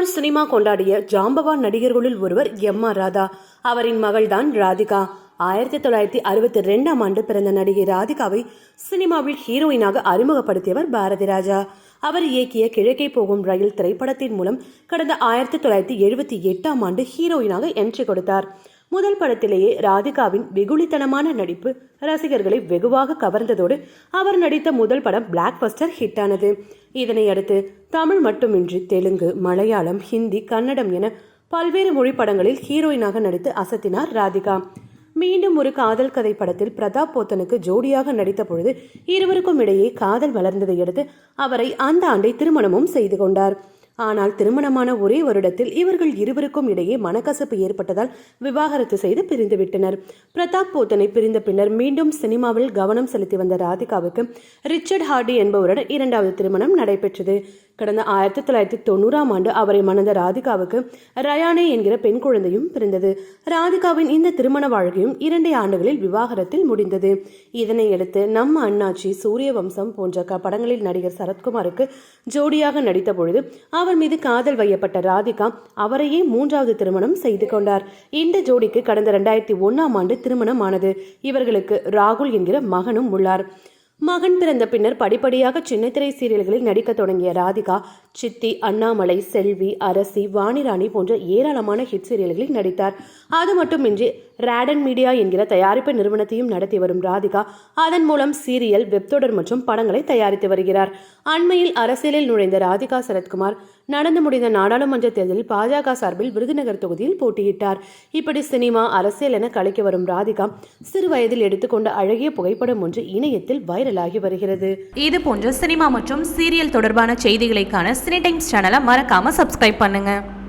Tamil cinema கொண்டாடிய ஜாம்பவான் நடிகர்களுள் ஒருவர் M R Radha. அவரின் மகள்தான் ராதிகா. ஆயிரத்தி தொள்ளாயிரத்தி அறுபத்தி ரெண்டாம் ஆண்டு பிறந்த நடிகை ராதிகாவை சினிமாவில் ஹீரோயினாக அறிமுகப்படுத்தியவர் பாரதி ராஜா. அவர் இயக்கிய கிழக்கே போகும் ரயில் திரைப்படத்தின் மூலம் கடந்த ஆயிரத்தி தொள்ளாயிரத்தி எழுபத்தி எட்டாம் ஆண்டு ஹீரோயினாக என்ட்ரி கொடுத்தார். முதல் படத்திலேயே ராதிகாவின் வெகுளித்தனமான நடிப்பு ரசிகர்களை வெகுவாக கவர்ந்ததோடு அவர் நடித்த முதல் படம் பிளாக் பஸ்டர் ஹிட்டானது இதனை அடுத்து தமிழ் மட்டுமின்றி தெலுங்கு மலையாளம் ஹிந்தி கன்னடம் என பல்வேறு மொழி படங்களில் ஹீரோயினாக நடித்து அசத்தினார் ராதிகா. மீண்டும் ஒரு காதல் கதை படத்தில் பிரதாப் போத்தனுக்கு ஜோடியாக நடித்த பொழுது இருவருக்கும் இடையே காதல் வளர்ந்ததை அடுத்து அவரை அந்த ஆண்டை திருமணமும் செய்து கொண்டார். ஆனால் திருமணமான ஒரே வருடத்தில் இவர்கள் இருவருக்கும் இடையே மனக்கசப்பு ஏற்பட்டதால் விவாகரத்து செய்து பிரிந்துவிட்டனர். பிரதாப் போத்தனை பிரிந்த பின்னர் மீண்டும் சினிமாவில் கவனம் செலுத்தி வந்த ராதிகாவுக்கு ரிச்சர்ட் ஹார்டி என்பவருடன் இரண்டாவது திருமணம் நடைபெற்றது. கடந்த ஆயிரத்தி தொள்ளாயிரத்தி தொண்ணூறாம் ஆண்டு அவரை மணந்த ராதிகாவுக்கு ரயானே என்கிற பெண் குழந்தையும் பிறந்தது. ராதிகாவின் இந்த திருமண வாழ்க்கையும் இரண்டே ஆண்டுகளில் விவாகரத்தில் முடிந்தது. இதனை அடுத்து நம்ம அண்ணாச்சி சூரிய வம்சம் போன்ற படங்களில் நடிகர் சரத்குமாருக்கு ஜோடியாக நடித்த பொழுது அவர் அவர் மீது காதல் வையப்பட்ட ராதிகா அவரையே மூன்றாவது திருமணம் செய்து கொண்டார். இந்த ஜோடிக்கு கடந்த ரெண்டாயிரத்தி ஒன்னாம் ஆண்டு திருமணம் ஆனது இவர்களுக்கு ராகுல் என்கிற மகனும் உள்ளார். மகன் பிறந்த பின்னர் படிப்படியாக சின்னத்திரை சீரியல்களில் நடிக்க தொடங்கிய ராதிகா சித்தி அண்ணாமலை செல்வி அரசி வாணிராணி போன்ற ஏராளமான ஹிட் சீரியல்களில் நடித்தார். அது மட்டுமின்றி ரேடன் மீடியா என்கிற தயாரிப்பு நிறுவனத்தையும் நடத்தி வரும் ராதிகா அதன் மூலம் சீரியல் வெப்தொடர் மற்றும் படங்களை தயாரித்து வருகிறார். அண்மையில் அரசியலில் நுழைந்த ராதிகா சரத்குமார் நடந்து முடிந்த நாடாளுமன்ற தேர்தலில் பாஜக சார்பில் விருதுநகர் தொகுதியில் போட்டியிட்டார். இப்படி சினிமா அரசியல் என கலைக்க வரும் ராதிகா சிறு வயதில் எடுத்துக்கொண்ட அழகிய புகைப்படம் ஒன்று இணையத்தில் வைரலாகி வருகிறது. இது போன்ற சினிமா மற்றும் சீரியல் தொடர்பான செய்திகளைக்கான சினி டைம்ஸ் சேனலை மறக்காம சப்ஸ்கிரைப் பண்ணுங்க.